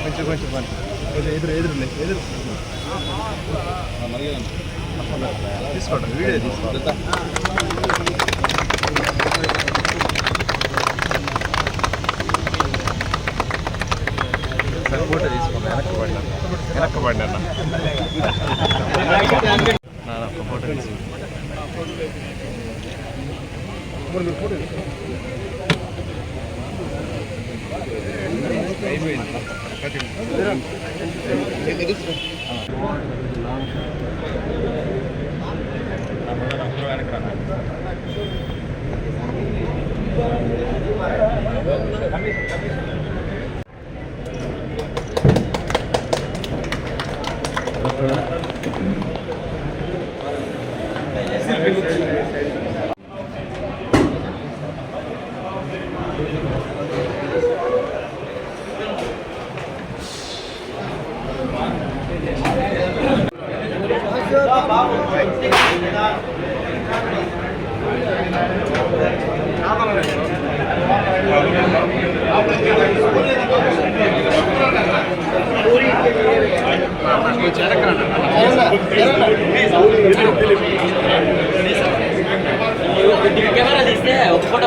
కొంచెం కొంచెం పని కొంచెం ఎదురు ఎదురు ఎదురు తీసుకోండి వీడియో తీసుకోండి. సరే ఫోటో తీసుకోండి వెనక్కి పడినా వెనక్కి పడినా ఒక ఫోటో తీసుకోండి. కెమెరా తీస్తే ఒక ఫోటో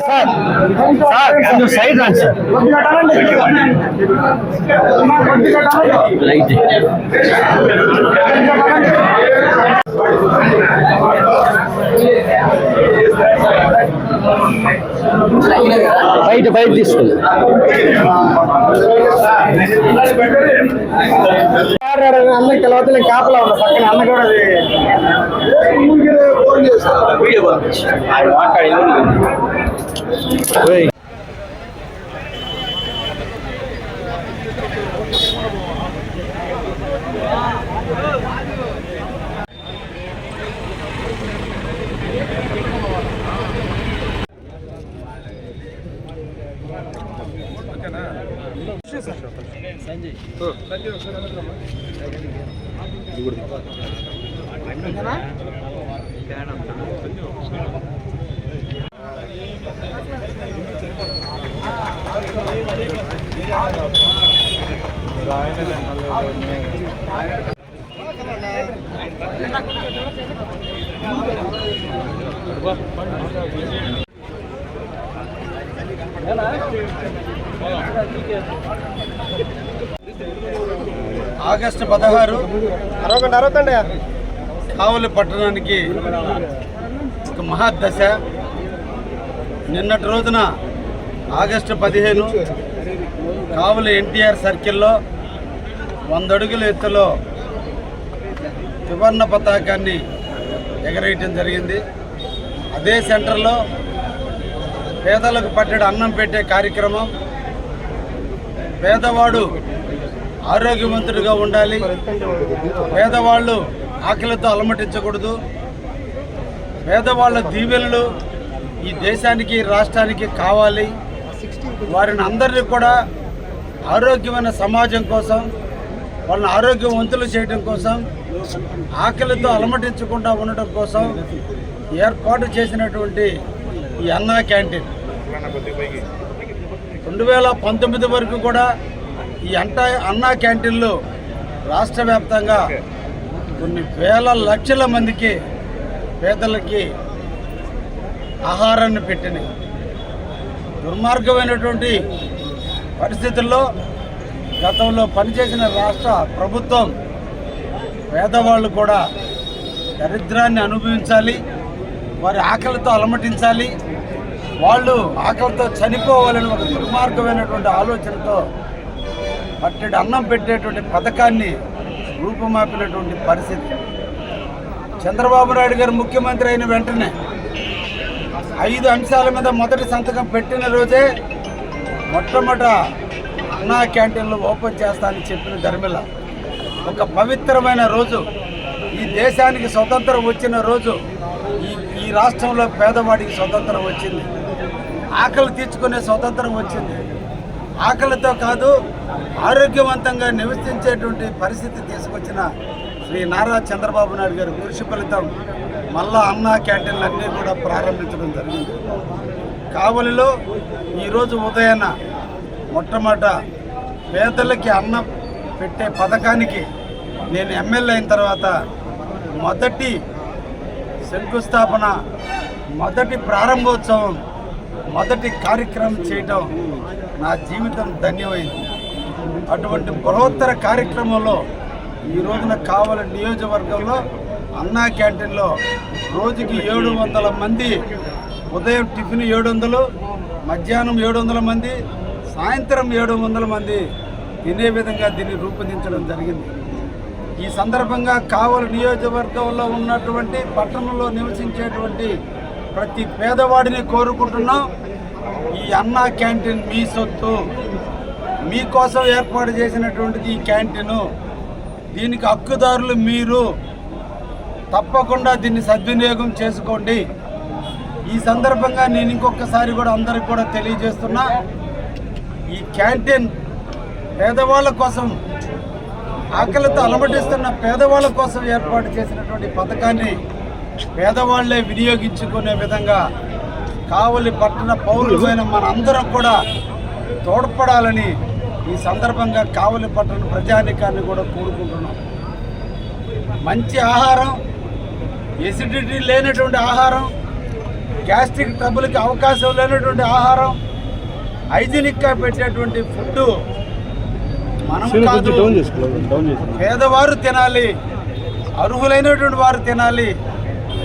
సార్ వచ్చేస్తుంది మంచి సైడ్ రండి సార్ లైట్ బయట బయట తీసుకోండి అన్నకి తెలియదు కాపలా ఉన్నా పక్కన అన్న కూడా అది వీడియో పంపించు ఆయన మాట్లాడింది ఆగస్టు పదహారు అరవకండి అరవకండి కావలి పట్టణానికి ఒక మహాదశ. నిన్నటి రోజున ఆగస్టు పదిహేను కావుల ఎన్టీఆర్ సర్కిల్లో వంద అడుగుల ఎత్తులో త్రివర్ణ పతాకాన్ని ఎగరేయటం జరిగింది. అదే సెంటర్లో పేదలకు పట్టడి అన్నం పెట్టే కార్యక్రమం. పేదవాడు ఆరోగ్యవంతుడిగా ఉండాలి. పేదవాళ్ళు ఆకలితో అలమటించకూడదు. పేదవాళ్ళ దీవెనలు ఈ దేశానికి రాష్ట్రానికి కావాలి. వారిని అందరినీ కూడా ఆరోగ్యమైన సమాజం కోసం వాళ్ళని ఆరోగ్యవంతులు చేయడం కోసం ఆకలితో అలమటించకుండా ఉండటం కోసం ఏర్పాటు చేసినటువంటి ఈ అన్నా క్యాంటీన్. రెండు వేల పంతొమ్మిది వరకు కూడా ఈ అంట అన్నా క్యాంటీన్లు రాష్ట్ర వ్యాప్తంగా కొన్ని వేల లక్షల మందికి పేదలకి ఆహారాన్ని పెట్టినాయి. దుర్మార్గమైనటువంటి పరిస్థితుల్లో గతంలో పనిచేసిన రాష్ట్ర ప్రభుత్వం పేదవాళ్ళు కూడా దరిద్రాన్ని అనుభవించాలి వారి ఆకలితో అలమటించాలి వాళ్ళు ఆకలితో చనిపోవాలని ఒక దుర్మార్గమైనటువంటి ఆలోచనతో పట్టెడు అన్నం పెట్టేటువంటి పథకాన్ని రూపుమాపినటువంటి పరిస్థితి. చంద్రబాబు నాయుడు గారు ముఖ్యమంత్రి అయిన వెంటనే ఐదు అంశాల మీద మొదటి సంతకం పెట్టిన రోజే మొట్టమొదట అన్నా క్యాంటీన్లు ఓపెన్ చేస్తానని చెప్పిన ధర్మిల ఒక పవిత్రమైన రోజు ఈ దేశానికి స్వతంత్రం వచ్చిన రోజు ఈ ఈ రాష్ట్రంలో పేదవాడికి స్వతంత్రం వచ్చింది. ఆకలి తీర్చుకునే స్వతంత్రం వచ్చింది. ఆకలితో కాదు ఆరోగ్యవంతంగా నివసించేటువంటి పరిస్థితి తీసుకొచ్చిన శ్రీ నారా చంద్రబాబు నాయుడు గారి కృషి ఫలితం మళ్ళా అన్నా క్యాంటీన్లు అన్నీ కూడా ప్రారంభించడం జరిగింది. కావలిలో ఈరోజు ఉదయాన్న మొట్టమొదట పేదలకి అన్నం పెట్టే పథకానికి నేను ఎమ్మెల్యే అయిన తర్వాత మొదటి శంకుస్థాపన మొదటి ప్రారంభోత్సవం మొదటి కార్యక్రమం చేయటం నా జీవితం ధన్యమైంది. అటువంటి బృహత్తర కార్యక్రమంలో ఈ రోజున కావలి నియోజకవర్గంలో అన్నా క్యాంటీన్లో రోజుకి ఏడు వందల మంది ఉదయం టిఫిన్ ఏడు వందలు మధ్యాహ్నం ఏడు వందల మంది సాయంత్రం ఏడు వందల మంది తినే విధంగా దీన్ని రూపొందించడం జరిగింది. ఈ సందర్భంగా కావలి నియోజకవర్గంలో ఉన్నటువంటి పట్టణంలో నివసించేటువంటి ప్రతి పేదవాడిని కోరుకుంటున్నాం. ఈ అన్నా క్యాంటీన్ మీ సొత్తు. మీకోసం ఏర్పాటు చేసినటువంటిది ఈ క్యాంటీను. దీనికి హక్కుదారులు మీరు. తప్పకుండా దీన్ని సద్వినియోగం చేసుకోండి. ఈ సందర్భంగా నేను ఇంకొకసారి కూడా అందరికి కూడా తెలియజేస్తున్నా. ఈ క్యాంటీన్ పేదవాళ్ళ కోసం ఆకలితో అలమటిస్తున్న పేదవాళ్ళ కోసం ఏర్పాటు చేసినటువంటి పథకాన్ని పేదవాళ్ళే వినియోగించుకునే విధంగా కావలి పట్టణ పౌరులమైన మనందరం కూడా తోడ్పడాలని ఈ సందర్భంగా కావలి పట్టణ ప్రజానికాన్ని కూడా కోరుకుంటున్నాం. మంచి ఆహారం ఎసిడిటీ లేనటువంటి ఆహారం గ్యాస్ట్రిక్ ట్రబుల్కి అవకాశం లేనటువంటి ఆహారం హైజీనిక్గా పెట్టేటువంటి ఫుడ్ మనం కాదు. పేదవారు తినాలి అర్హులైనటువంటి వారు తినాలి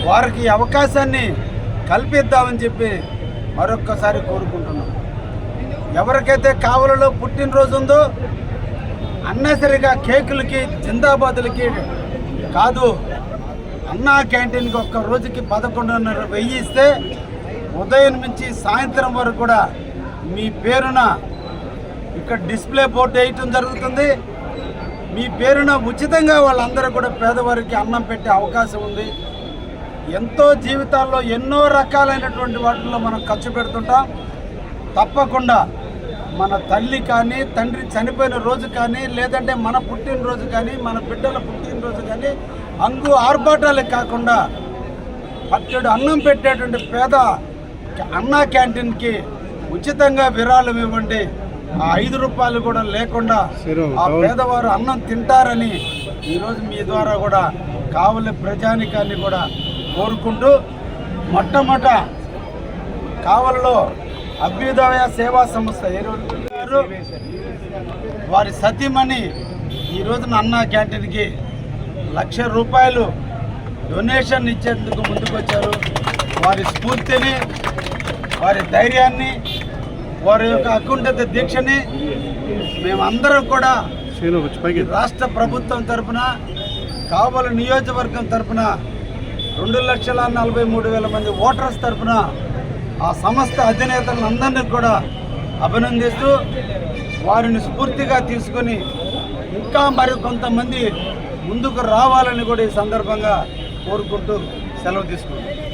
వారికి అవకాశాన్ని కల్పిద్దామని చెప్పి మరొక్కసారి కోరుకుంటున్నాం. ఎవరికైతే కావలలో పుట్టినరోజు ఉందో అన్నసరిగా కేకులకి జిందాబాదులకి కాదు అన్నా క్యాంటీన్కి ఒక్క రోజుకి పదకొండున్నర వెయ్యి ఇస్తే ఉదయం నుంచి సాయంత్రం వరకు కూడా మీ పేరున ఇక్కడ డిస్ప్లే బోర్డు వేయటం జరుగుతుంది. మీ పేరున ఉచితంగా వాళ్ళందరూ కూడా పేదవారికి అన్నం పెట్టే అవకాశం ఉంది. ఎంతో జీవితాల్లో ఎన్నో రకాలైనటువంటి వాటిల్లో మనం ఖర్చు పెడుతుంటాం. తప్పకుండా మన తల్లి కానీ తండ్రి చనిపోయిన రోజు కానీ లేదంటే మన పుట్టినరోజు కానీ మన బిడ్డల పుట్టినరోజు కానీ అంగు ఆర్భాటాలే కాకుండా పట్టెడు అన్నం పెట్టేటువంటి పేద అన్నా క్యాంటీన్కి ఉచితంగా విరాళం ఇవ్వండి. ఆ ఐదు రూపాయలు కూడా లేకుండా ఆ పేదవారు అన్నం తింటారని ఈరోజు మీ ద్వారా కూడా కావలి ప్రజానికాన్ని కూడా కోరుకుంటూ మొట్టమొదట కావలిలో అభ్యుదయ సేవా సంస్థ ఏ రోజు? గారు వారి సతీమణి ఈ రోజున అన్నా క్యాంటీన్కి లక్ష రూపాయలు డొనేషన్ ఇచ్చేందుకు ముందుకొచ్చారు. వారి స్ఫూర్తిని వారి ధైర్యాన్ని వారి యొక్క అకుంఠిత దీక్షని మేమందరం కూడా రాష్ట్ర ప్రభుత్వం తరపున కావలి నియోజకవర్గం తరపున రెండు లక్షల నలభై మూడు వేల మంది ఓటర్స్ తరపున ఆ సంస్థ అధినేతలను అందరినీ కూడా అభినందిస్తూ వారిని స్ఫూర్తిగా తీసుకొని ఇంకా మరి కొంతమంది ముందుకు రావాలని కూడా ఈ సందర్భంగా కోరుకుంటూ సెలవు తీసుకుంటాం